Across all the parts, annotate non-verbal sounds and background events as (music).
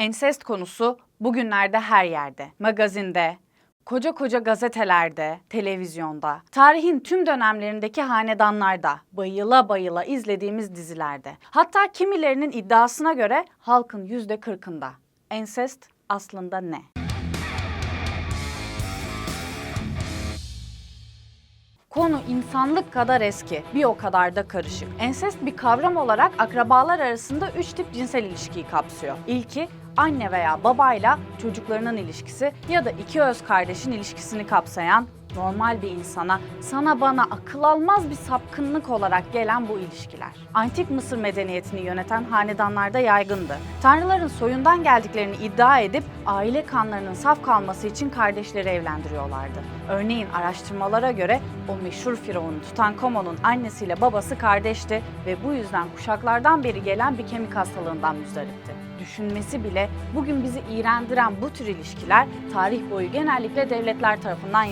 Ensest konusu bugünlerde her yerde. Magazinde, koca koca gazetelerde, televizyonda, tarihin tüm dönemlerindeki hanedanlarda, bayıla bayıla izlediğimiz dizilerde. Hatta kimilerinin iddiasına göre halkın yüzde kırkında. Ensest aslında ne? Konu insanlık kadar eski, bir o kadar da karışık. Ensest bir kavram olarak akrabalar arasında üç tip cinsel ilişkiyi kapsıyor. İlki anne veya babayla çocuklarının ilişkisi ya da iki öz kardeşin ilişkisini kapsayan normal bir insana, sana bana akıl almaz bir sapkınlık olarak gelen bu ilişkiler. Antik Mısır medeniyetini yöneten hanedanlarda yaygındı. Tanrıların soyundan geldiklerini iddia edip aile kanlarının saf kalması için kardeşleri evlendiriyorlardı. Örneğin araştırmalara göre o meşhur firavun Tutankamon'un annesiyle babası kardeşti ve bu yüzden kuşaklardan beri gelen bir kemik hastalığından müzdaripti düşünmesi bile bugün bizi iğrendiren bu tür ilişkiler tarih boyu genellikle devletler tarafından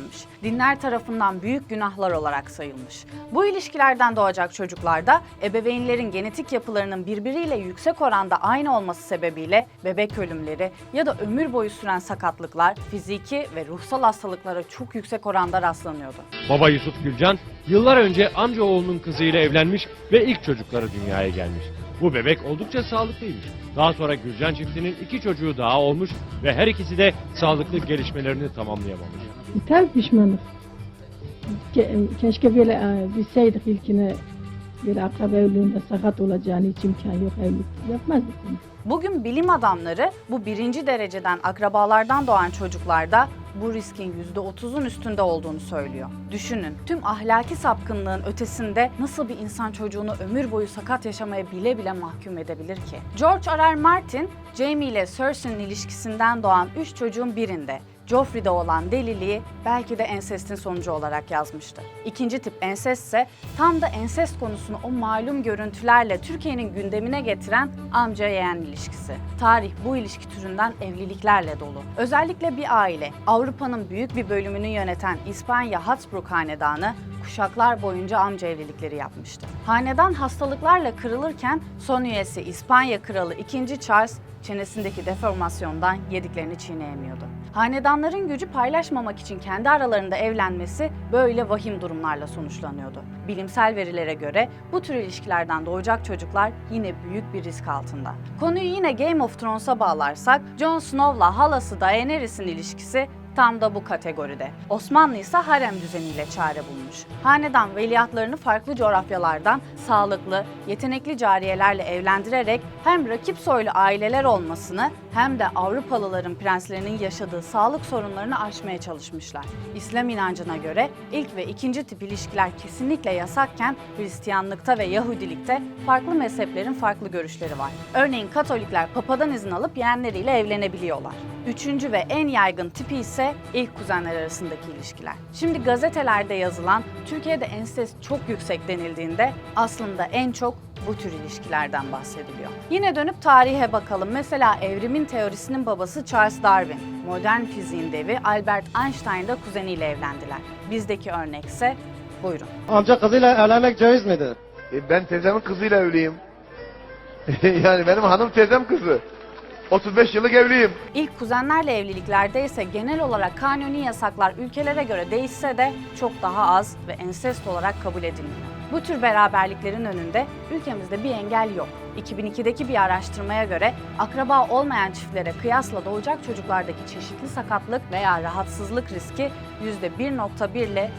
yasaklanmış. Dinler tarafından büyük günahlar olarak sayılmış. Bu ilişkilerden doğacak çocuklarda ebeveynlerin genetik yapılarının birbiriyle yüksek oranda aynı olması sebebiyle bebek ölümleri ya da ömür boyu süren sakatlıklar, fiziki ve ruhsal hastalıklara çok yüksek oranda rastlanıyordu. Baba Yusuf Gülcan yıllar önce amcaoğlunun kızıyla evlenmiş ve ilk çocukları dünyaya gelmiş. Bu bebek oldukça sağlıklıymış. Daha sonra Gülcan çiftinin iki çocuğu daha olmuş ve her ikisi de sağlıklı gelişmelerini tamamlayamamış. Tabii pişmanız. Ke- keşke böyle e, bilseydik ilkine böyle akraba evliliğinde sakat olacağını hiç imkan yok evlilik yapmazdık. Bugün bilim adamları bu birinci dereceden akrabalardan doğan çocuklarda bu riskin %30'un üstünde olduğunu söylüyor. Düşünün, tüm ahlaki sapkınlığın ötesinde nasıl bir insan çocuğunu ömür boyu sakat yaşamaya bile bile mahkum edebilir ki? George R. Martin, Jamie ile Cersei'nin ilişkisinden doğan üç çocuğun birinde Joffrey'de olan deliliği belki de ensestin sonucu olarak yazmıştı. İkinci tip ensest ise tam da ensest konusunu o malum görüntülerle Türkiye'nin gündemine getiren amca yeğen ilişkisi. Tarih bu ilişki türünden evliliklerle dolu. Özellikle bir aile, Avrupa'nın büyük bir bölümünü yöneten İspanya Habsburg Hanedanı kuşaklar boyunca amca evlilikleri yapmıştı. Hanedan hastalıklarla kırılırken son üyesi İspanya Kralı 2. Charles çenesindeki deformasyondan yediklerini çiğneyemiyordu. Hanedanların gücü paylaşmamak için kendi aralarında evlenmesi böyle vahim durumlarla sonuçlanıyordu. Bilimsel verilere göre bu tür ilişkilerden doğacak çocuklar yine büyük bir risk altında. Konuyu yine Game of Thrones'a bağlarsak Jon Snow'la halası Daenerys'in ilişkisi tam da bu kategoride. Osmanlı ise harem düzeniyle çare bulmuş. Hanedan veliahtlarını farklı coğrafyalardan sağlıklı, yetenekli cariyelerle evlendirerek hem rakip soylu aileler olmasını hem de Avrupalıların prenslerinin yaşadığı sağlık sorunlarını aşmaya çalışmışlar. İslam inancına göre ilk ve ikinci tip ilişkiler kesinlikle yasakken Hristiyanlıkta ve Yahudilikte farklı mezheplerin farklı görüşleri var. Örneğin Katolikler papadan izin alıp yeğenleriyle evlenebiliyorlar. Üçüncü ve en yaygın tipi ise ilk kuzenler arasındaki ilişkiler. Şimdi gazetelerde yazılan Türkiye'de ensest çok yüksek denildiğinde aslında en çok bu tür ilişkilerden bahsediliyor. Yine dönüp tarihe bakalım. Mesela evrimin teorisinin babası Charles Darwin, modern fiziğin devi Albert Einstein da kuzeniyle evlendiler. Bizdeki örnek ise buyurun. Amca kızıyla evlenmek caiz midir? E, ben teyzemin kızıyla evliyim. (laughs) yani benim hanım teyzem kızı. 35 yıllık evliyim. İlk kuzenlerle evliliklerde ise genel olarak kanuni yasaklar ülkelere göre değişse de çok daha az ve ensest olarak kabul edilmiyor. Bu tür beraberliklerin önünde ülkemizde bir engel yok. 2002'deki bir araştırmaya göre akraba olmayan çiftlere kıyasla doğacak çocuklardaki çeşitli sakatlık veya rahatsızlık riski %1.1 ile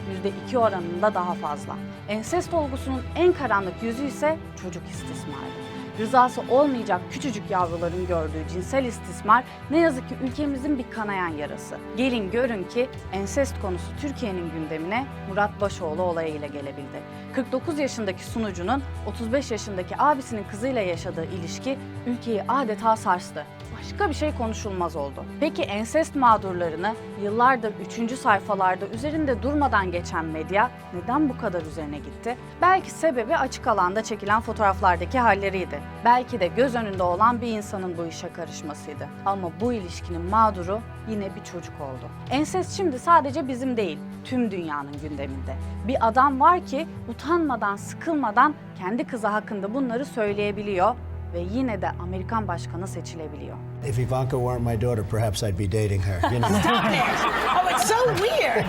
%2 oranında daha fazla. Ensest olgusunun en karanlık yüzü ise çocuk istismarı rızası olmayacak küçücük yavruların gördüğü cinsel istismar ne yazık ki ülkemizin bir kanayan yarası. Gelin görün ki ensest konusu Türkiye'nin gündemine Murat Başoğlu olayıyla gelebildi. 49 yaşındaki sunucunun 35 yaşındaki abisinin kızıyla yaşadığı ilişki ülkeyi adeta sarstı başka bir şey konuşulmaz oldu. Peki ensest mağdurlarını yıllardır 3. sayfalarda üzerinde durmadan geçen medya neden bu kadar üzerine gitti? Belki sebebi açık alanda çekilen fotoğraflardaki halleriydi. Belki de göz önünde olan bir insanın bu işe karışmasıydı. Ama bu ilişkinin mağduru yine bir çocuk oldu. Ensest şimdi sadece bizim değil, tüm dünyanın gündeminde. Bir adam var ki utanmadan, sıkılmadan kendi kızı hakkında bunları söyleyebiliyor ve yine de Amerikan başkanı seçilebiliyor. If Ivanka weren't my daughter, perhaps I'd be dating her. You know? (laughs) Oh, it's so weird.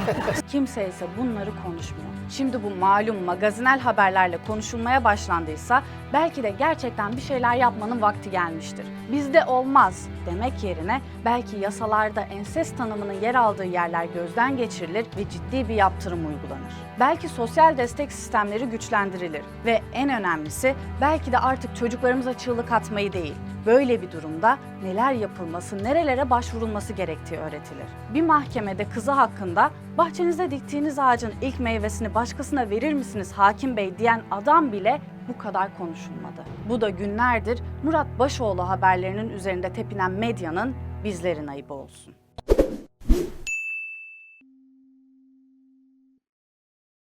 Kimse ise bunları konuşmuyor. Şimdi bu malum magazinel haberlerle konuşulmaya başlandıysa belki de gerçekten bir şeyler yapmanın vakti gelmiştir. Bizde olmaz demek yerine belki yasalarda ensest tanımının yer aldığı yerler gözden geçirilir ve ciddi bir yaptırım uygulanır. Belki sosyal destek sistemleri güçlendirilir ve en önemlisi belki de artık çocuklarımıza çığlık atmayı değil, Böyle bir durumda neler yapılması, nerelere başvurulması gerektiği öğretilir. Bir mahkemede kızı hakkında bahçenize diktiğiniz ağacın ilk meyvesini başkasına verir misiniz hakim bey diyen adam bile bu kadar konuşulmadı. Bu da günlerdir Murat Başoğlu haberlerinin üzerinde tepinen medyanın bizlerin ayıbı olsun.